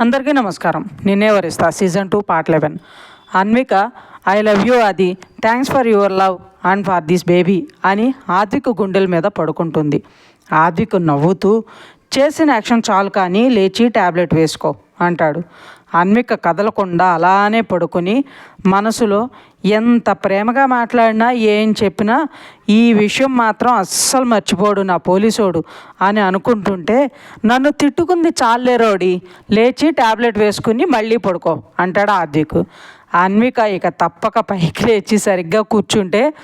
అందరికీ నమస్కారం. Ninne Varistha season two part eleven. Anvika I love you అది thanks for your love and for this baby అని ఆద్విక్ గుండెల మీద పడుకుంటుంది. ఆద్విక్ నవ్వుతూ చేసిన యాక్షన్ చాలు కానీ లేచి ట్యాబ్లెట్ వేసుకో అంటాడు. అన్విక కదలకుండా అలానే పడుకొని మనసులో ఎంత ప్రేమగా మాట్లాడినా ఏం చెప్పినా ఈ విషయం మాత్రం అస్సలు మర్చిపోడు నా పోలీసోడు అని అనుకుంటుంటే నన్ను తిట్టుకుంది చాలేరోడి లేచి ట్యాబ్లెట్ వేసుకుని మళ్ళీ పడుకో అంటాడు ఆద్విక్. అన్విక ఇక తప్పక పైకి లేచి సరిగ్గా కూర్చుంటే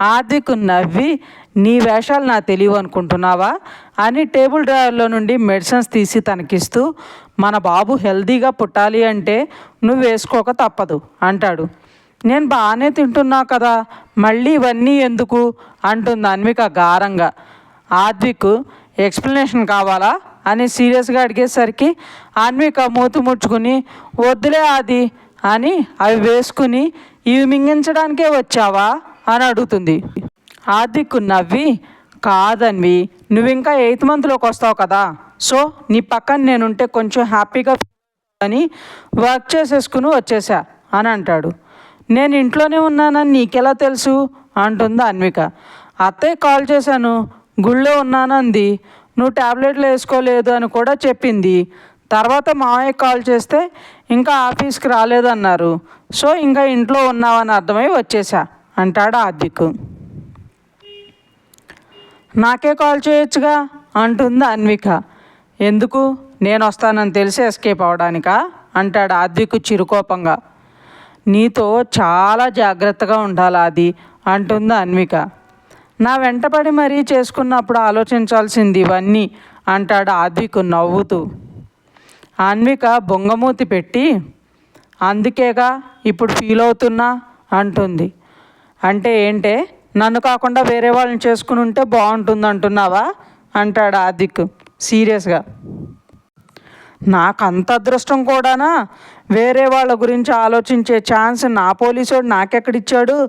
ఆదికు నవ్వి నీ వేషాలు నా తెలియవు అనుకుంటున్నావా? అని టేబుల్ డ్రాయర్లో నుండి మెడిసిన్స్ తీసి తనకిస్తూ మన బాబు హెల్తీగా పుట్టాలి అంటే నువ్వు వేసుకోక తప్పదు అంటాడు. నేను బాగానే తింటున్నా కదా మళ్ళీ ఇవన్నీ ఎందుకు? అంటుంది అన్విక గారంగా. ఆద్విక్ ఎక్స్ప్లెనేషన్ కావాలా? అని సీరియస్గా అడిగేసరికి అన్విక మూతి ముడుచుకుని వద్దులే అది అని అవి వేసుకుని ఇవి మింగించడానికే వచ్చావా? అని అడుగుతుంది. ఆదిక్కు నవ్వి కాదన్వి నువ్వు ఇంకా ఎయిత్ మంత్లోకి వస్తావు కదా. సో నీ పక్కన నేనుంటే కొంచెం హ్యాపీగా అని వర్క్ చేసేసుకుని వచ్చేసా అని అంటాడు. నేను ఇంట్లోనే ఉన్నానని నీకెలా తెలుసు? అంటుంది అన్విక. అత్తయ్య కాల్ చేశాను. గుళ్ళో ఉన్నానంది. నువ్వు ట్యాబ్లెట్లు వేసుకోలేదు అని కూడా చెప్పింది. తర్వాత మామయ్య కాల్ చేస్తే ఇంకా ఆఫీస్కి రాలేదన్నారు. సో ఇంకా ఇంట్లో ఉన్నావని అర్థమై వచ్చేసా. అంటాడు ఆద్యకు నాకే కాల్ చేయొచ్చుగా? అంటుంది అన్విక. ఎందుకు? నేను వస్తానని తెలిసి ఎస్కేప్ అవడానికా? అంటాడు ఆద్యకు చిరుకోపంగా. నీతో చాలా జాగ్రత్తగా ఉండాలి అది అంటుంది అన్విక. నా వెంటపడి మరీ చేసుకున్నప్పుడు ఆలోచించాల్సింది ఇవన్నీ అంటాడు ఆద్వికు నవ్వుతూ. అన్విక బొంగమూతి పెట్టి అందుకేగా ఇప్పుడు ఫీల్ అవుతున్నా? అంటుంది. అంటే ఏంటే నన్ను కాకుండా వేరే వాళ్ళని చేసుకుని ఉంటే బాగుంటుంది అంటున్నావా? అంటాడు ఆదిక్ సీరియస్గా. నాకు అంత అదృష్టం కూడానా? వేరే వాళ్ళ గురించి ఆలోచించే ఛాన్స్ నా పోలీసోడు నాకెక్కడిచ్చాడు?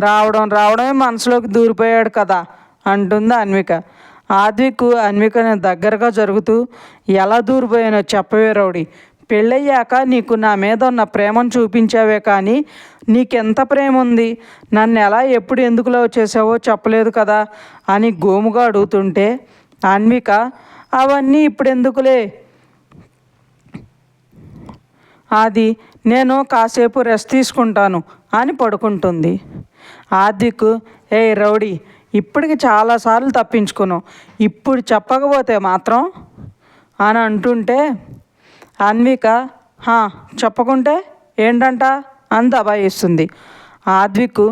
రావడం రావడమే మనసులోకి దూరిపోయాడు కదా అంటుంది అన్విక. ఆద్విక్ అన్వికని దగ్గరగా జరుగుతూ ఎలా దూరిపోయానో చెప్పవే రౌడీ. పెళ్ళయ్యాక నీకు నా మీద ఉన్న ప్రేమను చూపించావే కానీ నీకెంత ప్రేమ ఉంది నన్ను ఎలా ఎప్పుడు ఎందుకు లవ్ చేసావో చెప్పలేదు కదా అని గోముగా అడుగుతుంటే అన్విక అవన్నీ ఇప్పుడు ఎందుకులే అది నేను కాసేపు రెస్ట్ తీసుకుంటాను అని పడుకుంటుంది. ఆదిక్ ఏ రౌడీ ఇప్పటికి చాలాసార్లు తప్పించుకున్నావు. ఇప్పుడు చెప్పకపోతే మాత్రం? అని అంటుంటే అన్విక చెప్పకుంటే ఏంటంట? అంత దబాయిస్తుంది ఆద్విక్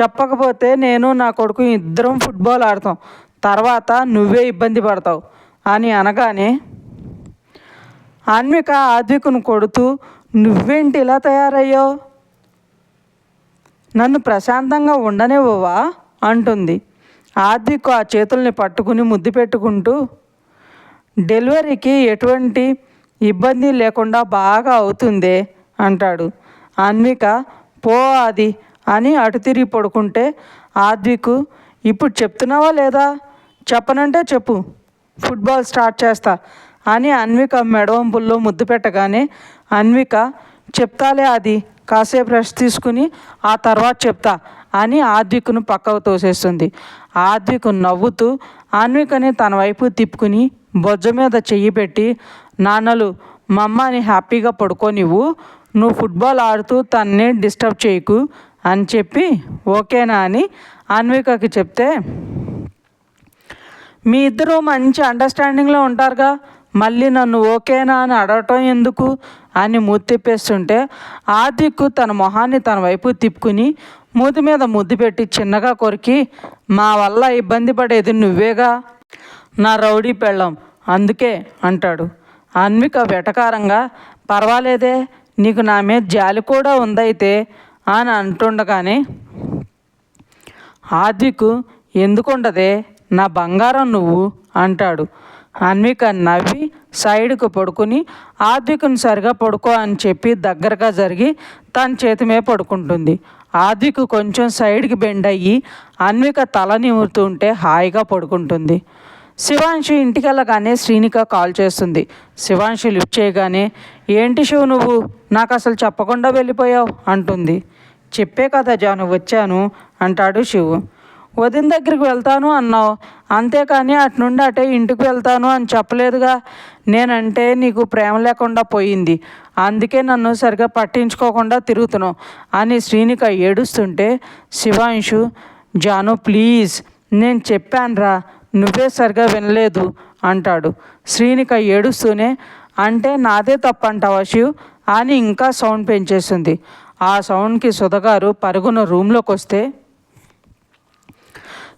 చెప్పకపోతే నేను నా కొడుకు ఇద్దరం ఫుట్బాల్ ఆడతాం. తర్వాత నువ్వే ఇబ్బంది పడతావు. అని అనగానే ఆన్విక ఆద్వికును కొడుతూ నువ్వేంటి ఇలా తయారయ్యో నన్ను ప్రశాంతంగా ఉండనివ్వవా? అంటుంది. ఆద్విక్ ఆ చేతుల్ని పట్టుకుని ముద్దు పెట్టుకుంటూ డెలివరీకి ఎటువంటి ఇబ్బంది లేకుండా బాగా అవుతుందే అంటాడు. అన్విక పో అది అని అటు తిరిగి పడుకుంటే ఆద్విక్ ఇప్పుడు చెప్తున్నావా లేదా? చెప్పనంటే చెప్పు. ఫుట్బాల్ స్టార్ట్ చేస్తా అని అన్విక మెడవంపుల్లో ముద్దు పెట్టగానే అన్విక చెప్తాలే అది కాసేపు రెస్ట్ తీసుకుని ఆ తర్వాత చెప్తా అని ఆద్వికును పక్కకు తోసేస్తుంది. ఆద్విక్ నవ్వుతూ అన్వికని తన వైపు తిప్పుకుని బొజ్జ మీద చెయ్యి పెట్టి నాన్నలు మమ్మని హ్యాపీగా పడుకోనివ్వు నువ్వు ఫుట్బాల్ ఆడుతూ తన్ని డిస్టర్బ్ చేయకు అని చెప్పి ఓకేనా అని అన్వికకి చెప్తే మీ ఇద్దరు మంచి అండర్స్టాండింగ్లో ఉంటారుగా మళ్ళీ నన్ను ఓకేనా అని అడగటం ఎందుకు? అని మూతి తిప్పేస్తుంటే ఆదిక్కు తన మొహాన్ని తన వైపు తిప్పుకుని మూతి మీద ముద్దు పెట్టి చిన్నగా కొరికి మా వల్ల ఇబ్బంది పడేది నువ్వేగా? నా రౌడీ పెళ్ళం అందుకే అంటాడు. అన్విక వెటకారంగా పర్వాలేదే నీకు నా మీద జాలి కూడా ఉందైతే అని అంటుండగానే ఆద్వికు ఎందుకుండదే? నా బంగారం నువ్వు అంటాడు. అన్విక నవ్వి సైడ్కు పడుకుని ఆద్వికుని సరిగా పడుకో అని చెప్పి దగ్గరగా జరిగి తన చేతి మీద పడుకుంటుంది. ఆద్వికు కొంచెం సైడ్కి బెండ్ అయ్యి అన్విక తల నిమురుతుంటే హాయిగా పడుకుంటుంది. శివాంశి ఇంటికి వెళ్ళగానే శ్రీనిక కాల్ చేస్తుంది. శివాంశి లిఫ్ట్ చేయగానే ఏంటి శివు నువ్వు? నాకు అసలు చెప్పకుండా వెళ్ళిపోయావు అంటుంది. చెప్పే కదా జాను వచ్చాను అంటాడు శివు. వదిన దగ్గరికి వెళ్తాను అన్నావు. అంతేకాని అటు నుండి అటే ఇంటికి వెళ్తాను అని చెప్పలేదుగా. నేనంటే నీకు ప్రేమ లేకుండా పోయింది. అందుకే నన్ను సరిగా పట్టించుకోకుండా తిరుగుతున్నావు అని శ్రీనిక ఏడుస్తుంటే శివాంశు జాను ప్లీజ్ నేను చెప్పానురా. నువ్వే సరిగా వినలేదు అంటాడు. శ్రీనిక ఏడుస్తూనే అంటే నాదే తప్పంటావా శివ్? అని ఇంకా సౌండ్ పెంచేస్తుంది ఆ సౌండ్కి సుధగారు పరుగున రూమ్లోకి వస్తే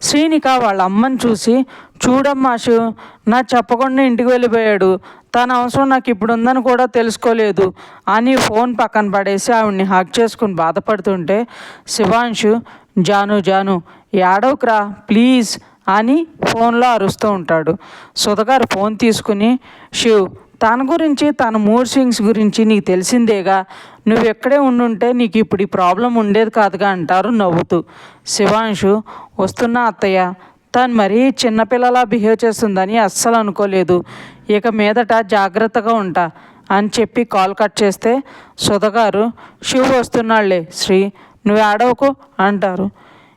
శ్రీనిక వాళ్ళ అమ్మని చూసి చూడమ్మా శివ్ నా చెప్పకుండా ఇంటికి వెళ్ళిపోయాడు. తన అవసరం నాకు ఇప్పుడు ఉందని కూడా తెలుసుకోలేదు. అని ఫోన్ పక్కన పడేసి ఆవిడ్ని హక్ చేసుకుని బాధపడుతుంటే శివాంశు జాను జాను ఏడవకురా ప్లీజ్ అని ఫోన్లో అరుస్తూ ఉంటాడు. సుధగారు ఫోన్ తీసుకుని శివ్ తన గురించి తన మూడ్ స్వింగ్స్ గురించి నీకు తెలిసిందేగా? నువ్వు ఎక్కడే ఉండుంటే నీకు ఇప్పుడు ఈ ప్రాబ్లం ఉండేది కాదుగా అంటారు నవ్వుతూ. శివాంశు వస్తున్నా అత్తయ్య తను మరీ చిన్నపిల్లలా బిహేవ్ చేస్తుందని అస్సలు అనుకోలేదు. ఇక మీదట జాగ్రత్తగా ఉంటా అని చెప్పి కాల్ కట్ చేస్తే సుధగారు శివు వస్తున్నాళ్ళే శ్రీ నువ్వు ఆడవకు అంటారు.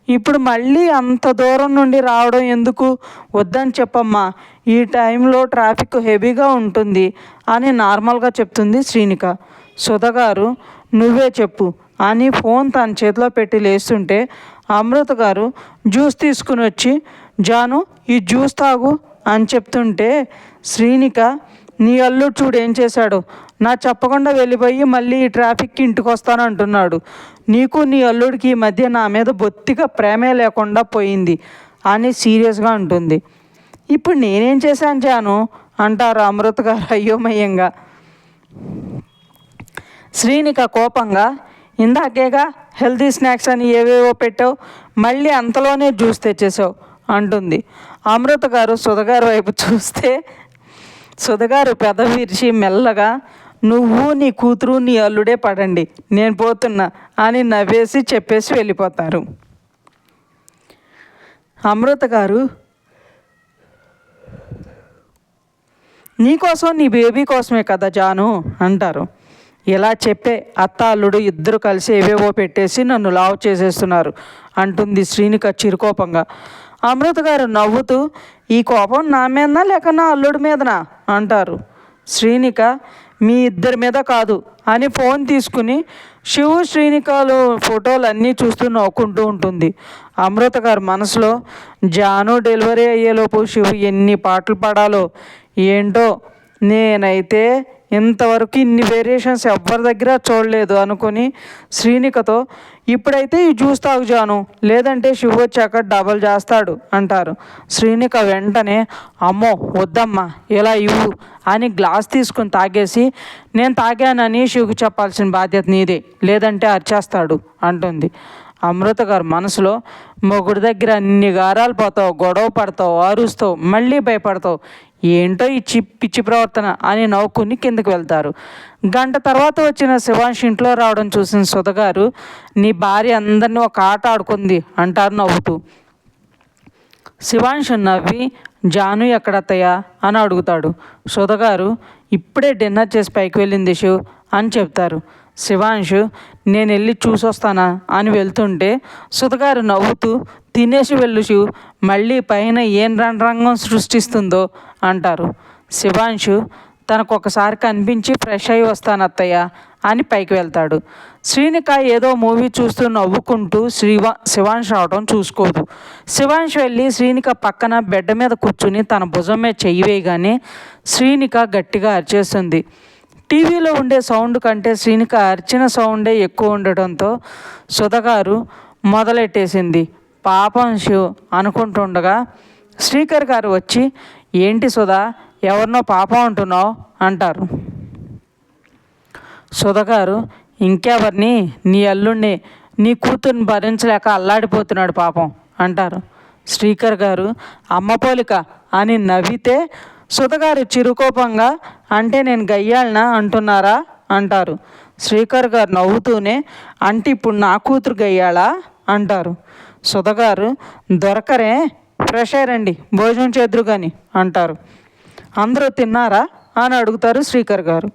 ఇప్పుడు మళ్ళీ అంత దూరం నుండి రావడం ఎందుకు? వద్దని చెప్పమ్మా. ఈ టైంలో ట్రాఫిక్ హెవీగా ఉంటుంది అని నార్మల్గా చెప్తుంది శ్రీనిక. సుధగారు నువ్వే చెప్పు అని ఫోన్ తన చేతిలో పెట్టి లేస్తుంటే అమృత గారు జ్యూస్ తీసుకుని వచ్చి జాను ఈ జ్యూస్ తాగు అని చెప్తుంటే శ్రీనిక నీ అల్లుడు చూడు ఏం చేశాడు? నా చెప్పకుండా వెళ్ళిపోయి మళ్ళీ ఈ ట్రాఫిక్కి ఇంటికి వస్తాను అంటున్నాడు. నీకు నీ అల్లుడికి ఈ మధ్య నా మీద బొత్తిగా ప్రేమే లేకుండా పోయింది అని సీరియస్గా ఉంటుంది ఇప్పుడు నేనేం చేశాను జాను? అంటారు అమృత గారు అయోమయంగా. శ్రీనిక కోపంగా ఇందాకేగా హెల్తీ స్నాక్స్ అని ఏవేవో పెట్టావు మళ్ళీ అంతలోనే జ్యూస్ తెచ్చేసావు అంటుంది. అమృత గారు సుధగారు వైపు చూస్తే సుధగారు పెద విరిచి మెల్లగా నువ్వు నీ కూతురు నీ అల్లుడే పడండి నేను పోతున్నా అని నవ్వేసి చెప్పేసి వెళ్ళిపోతారు. అమృత గారు నీకోసం నీ బేబీ కోసమే కదా జాను అంటారు. ఇలా చెప్పే అత్త అల్లుడు ఇద్దరు కలిసి ఏవేవో పెట్టేసి నన్ను లావు చేసేస్తున్నారు అంటుంది శ్రీనిక చిరుకోపంగా. అమృత గారు నవ్వుతూ ఈ కోపం నా మీదనా లేక నా అల్లుడి మీదనా? అంటారు. శ్రీనిక మీ ఇద్దరి మీద కాదు అని ఫోన్ తీసుకుని శివు శ్రీనికాలు ఫోటోలు అన్నీ చూస్తూ నవ్వుకుంటూ ఉంటుంది. అమృత గారు మనసులో జాను డెలివరీ అయ్యేలోపు శివు ఎన్ని పాటలు పాడాలో ఏంటో నేనైతే ఇంతవరకు ఇన్ని వేరియేషన్స్ ఎవ్వరి దగ్గర చూడలేదు అనుకుని శ్రీనికతో ఇప్పుడైతే ఈ జ్యూస్ తాగుజాను లేదంటే శివ వచ్చాక డబల్ చేస్తాడు అంటారు. శ్రీనిక వెంటనే అమ్మో వద్దమ్మా ఇలా ఇవ్వు అని గ్లాస్ తీసుకుని తాగేసి నేను తాగానని శివుకి చెప్పాల్సిన బాధ్యత నీదే లేదంటే అరిచేస్తాడు అంటుంది. అమృత గారు మనసులో మొగుడి దగ్గర అన్ని గారాలు పోతావు గొడవ పడతావు అరుస్తావు మళ్ళీ భయపడతావు ఏంటో ఈ చి పిచ్చి ప్రవర్తన అని నవ్వుకుని కిందకి వెళ్తారు. గంట తర్వాత వచ్చిన శివాంష్ ఇంట్లో రావడం చూసిన సుధగారు నీ భార్య అందరినీ ఒక ఆట ఆడుకుంది అంటారు నవ్వుతూ. శివాంష్ నవ్వి జాను ఎక్కడత్తయ్యా? అని అడుగుతాడు. సుధగారు ఇప్పుడే డిన్నర్ చేసి పైకి వెళ్ళింది శివ్ అని చెప్తారు. శివాంశు నేను వెళ్ళి చూసొస్తానా? అని వెళ్తుంటే సుధగారు నవ్వుతూ తినేసి వెళ్ళు శివ్ మళ్ళీ పైన ఏం రంగం సృష్టిస్తుందో అంటారు. శివాంశు తనకు ఒకసారి కనిపించి ఫ్రెష్ అయి వస్తాను అత్తయ్య అని పైకి వెళ్తాడు. శ్రీనిక ఏదో మూవీ చూస్తూ నవ్వుకుంటూ శ్రీవా శివాంశ్ రావడం చూసుకోదు. శివాంశ్ వెళ్ళి శ్రీనిక పక్కన బెడ్ మీద కూర్చుని తన భుజం మీద చెయ్యి వేయగానే శ్రీనిక గట్టిగా అరిచేస్తుంది. టీవీలో ఉండే సౌండ్ కంటే శ్రీనిక అర్చన సౌండే ఎక్కువ ఉండటంతో సుధగారు మొదలెట్టేసింది. పాపం శివ్ అనుకుంటుండగా శ్రీకర్ గారు వచ్చి ఏంటి సుధా ఎవరినో పాపం అంటున్నావు? అంటారు. సుధగారు ఇంకెవరిని? నీ అల్లుణ్ణి నీ కూతుర్ని భరించలేక అల్లాడిపోతున్నాడు పాపం అంటారు. శ్రీకర్ గారు అమ్మ పోలిక అని నవ్వితే సుధగారు చిరుకోపంగా అంటే నేను గయ్యాలనా? అంటున్నారా? అంటారు. శ్రీకర్ గారు నవ్వుతూనే అంటే ఇప్పుడు నా కూతురు గయ్యాలా? అంటారు. సుధగారు దొరకరే ఫ్రెష్ అయ్యారండి భోజనం చేద్దరు కానీ అంటారు. అందరూ తిన్నారా? అని అడుగుతారు శ్రీకర్ గారు.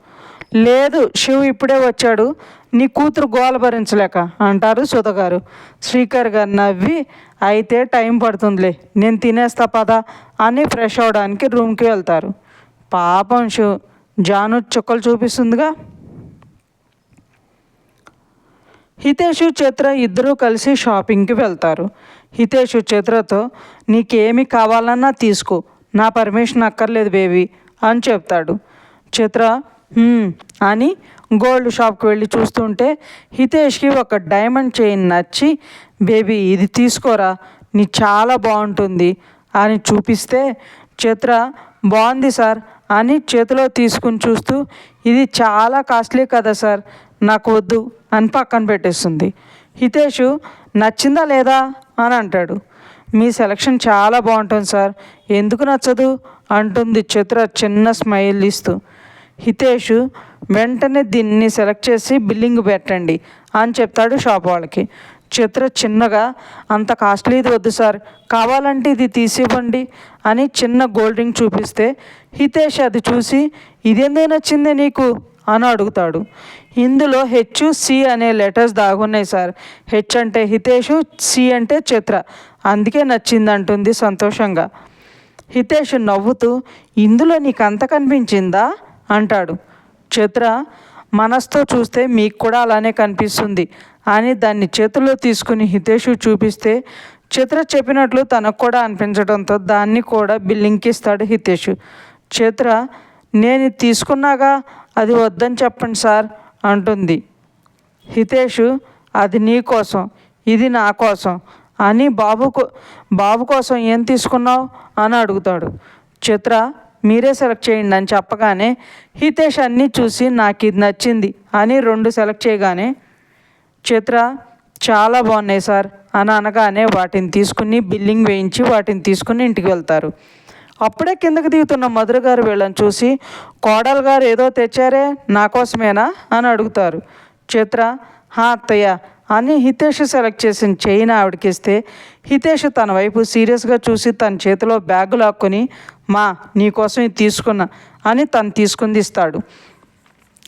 లేదు శివ్ ఇప్పుడే వచ్చాడు. నీ కూతురు గోల భరించలేక అంటారు సుధ గారు శ్రీకర్ గారు నవ్వి అయితే టైం పడుతుందిలే నేను తినేస్తా పదా అని ఫ్రెష్ అవడానికి రూమ్కి వెళ్తారు. పాపం శివ్ జాను చుక్కలు చూపిస్తుందిగా. హితేషు చిత్ర ఇద్దరూ కలిసి షాపింగ్కి వెళ్తారు. హితేషు చిత్రతో నీకేమి కావాలన్నా తీసుకో నా పర్మిషన్ అక్కర్లేదు బేబీ అని చెప్తాడు. చిత్ర అని గోల్డ్ షాప్కి వెళ్ళి చూస్తుంటే హితేష్కి ఒక డైమండ్ చైన్ నచ్చి బేబీ ఇది తీసుకోరా నీ చాలా బాగుంటుంది అని చూపిస్తే చిత్ర బాగుంది సార్ అని చేతిలో తీసుకుని చూస్తూ ఇది చాలా కాస్ట్లీ కదా సార్ నాకు వద్దు అని పక్కన పెట్టేస్తుంది. హితేషు నచ్చిందా లేదా? అని అంటాడు. మీ సెలక్షన్ చాలా బాగుంటుంది సార్ ఎందుకు నచ్చదు? అంటుంది చిత్ర చిన్న స్మైల్ ఇస్తూ. హితేషు వెంటనే దీన్ని సెలెక్ట్ చేసి బిల్లింగ్ పెట్టండి అని చెప్తాడు షాప్ వాళ్ళకి. చిత్ర చిన్నగా అంత కాస్ట్లీది వద్దు సార్ కావాలంటే ఇది తీసివ్వండి అని చిన్న గోల్డ్ రింగ్ చూపిస్తే హితేష్ అది చూసి ఇదెందుకు నచ్చింది నీకు? అని అడుగుతాడు. ఇందులో హెచ్ సి అనే లెటర్స్ దాగున్నాయి సార్. హెచ్ అంటే హితేషు సి అంటే చిత్ర. అందుకే నచ్చింది అంటుంది సంతోషంగా. హితేష్ నవ్వుతూ ఇందులో నీకు అంత కనిపించిందా? అంటాడు. చిత్ర మనస్తో చూస్తే మీకు కూడా అలానే కనిపిస్తుంది. అని దాన్ని చేతుల్లో తీసుకుని హితేషు చూపిస్తే చిత్ర చెప్పినట్లు తనకు కూడా అనిపించడంతో దాన్ని కూడా బిల్లింగ్కి ఇస్తాడు హితేషు. చిత్ర నేను తీసుకున్నాగా అది వద్దని చెప్పండి సార్ అంటుంది. హితేషు అది నీ కోసం ఇది నా కోసం అని బాబుకో బాబు కోసం ఏం తీసుకున్నావు అని అడుగుతాడు. చిత్ర మీరే సెలెక్ట్ చేయండి అని చెప్పగానే హితేష్ అన్నీ చూసి నాకు ఇది నచ్చింది అని రెండు సెలెక్ట్ చేయగానే చిత్ర చాలా బాగున్నాయి సార్ అని అనగానే వాటిని తీసుకుని బిల్లింగ్ వేయించి వాటిని తీసుకుని ఇంటికి వెళ్తారు. అప్పుడే కిందకి దిగుతున్న మధుర గారు వీళ్ళని చూసి కోడలు గారు ఏదో తెచ్చారే నా కోసమేనా? అని అడుగుతారు. చిత్ర హా అత్తయ్య అని హితేష్ సెలెక్ట్ చేసిన చైన్ ఆవిడకిస్తే హితేష్ తన వైపు సీరియస్గా చూసి తన చేతిలో బ్యాగు లాక్కొని మా నీకోసం ఇది తీసుకున్నా అని తను తీసుకుంది ఇస్తాడు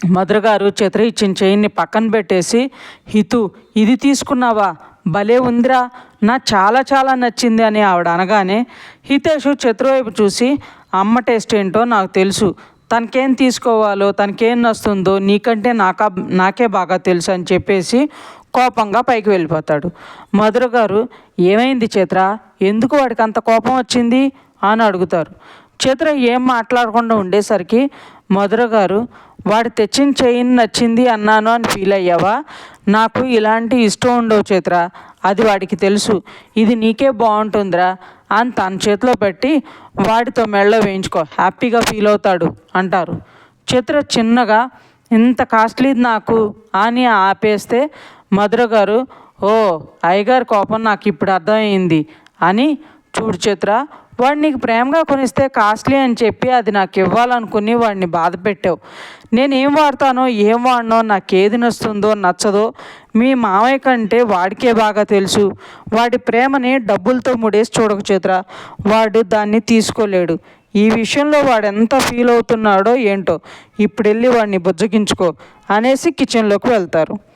మధుర గారు చిత్ర ఇచ్చిన చైన్ని పక్కన పెట్టేసి హితు ఇది తీసుకున్నావా? భలే ఉందిరా నా చాలా చాలా నచ్చింది అని ఆవిడ అనగానే హితేషు చిత్ర వైపు చూసి అమ్మ టేస్ట్ ఏంటో నాకు తెలుసు. తనకేం తీసుకోవాలో తనకేం నస్తుందో నీకంటే నాకా నాకే బాగా తెలుసు అని చెప్పేసి కోపంగా పైకి వెళ్ళిపోతాడు. మధుర గారు ఏమైంది చిత్ర? ఎందుకు వాడికి అంత కోపం వచ్చింది? అని అడుగుతారు. చిత్ర ఏం మాట్లాడకుండా ఉండేసరికి మధుర గారు వాడు తెచ్చిన చైన్ నచ్చింది అన్నాను అని ఫీల్ అయ్యావా? నాకు ఇలాంటి ఇష్టం ఉండవు చిత్ర. అది వాడికి తెలుసు. ఇది నీకే బాగుంటుందిరా. అని తన చేతిలో పెట్టి వాడితో మెళ్ళ వేయించుకో. హ్యాపీగా ఫీల్ అవుతాడు అంటారు. చిత్ర చిన్నగా ఇంత కాస్ట్లీది నాకు అని ఆపేస్తే మధుర గారు ఓ అయ్యగారి కోపం నాకు ఇప్పుడు అర్థమైంది అని చూడు చిత్ర. వాడు నీకు ప్రేమగా కొనిస్తే కాస్ట్లీ అని చెప్పి అది నాకు ఇవ్వాలనుకుని వాడిని బాధ పెట్టావు. నేను ఏం వాడతానో ఏం వాడినో నాకు ఏది నచ్చుతుందో నచ్చదో మీ మామయ్య కంటే వాడికే బాగా తెలుసు. వాడి ప్రేమని డబ్బులతో ముడేసి చూడక చిత్ర. వాడు దాన్ని తీసుకోలేడు. ఈ విషయంలో వాడు ఎంత ఫీల్ అవుతున్నాడో ఏంటో. ఇప్పుడు వెళ్ళి వాడిని బుజ్జగించుకో అనేసి కిచెన్లోకి వెళ్తారు.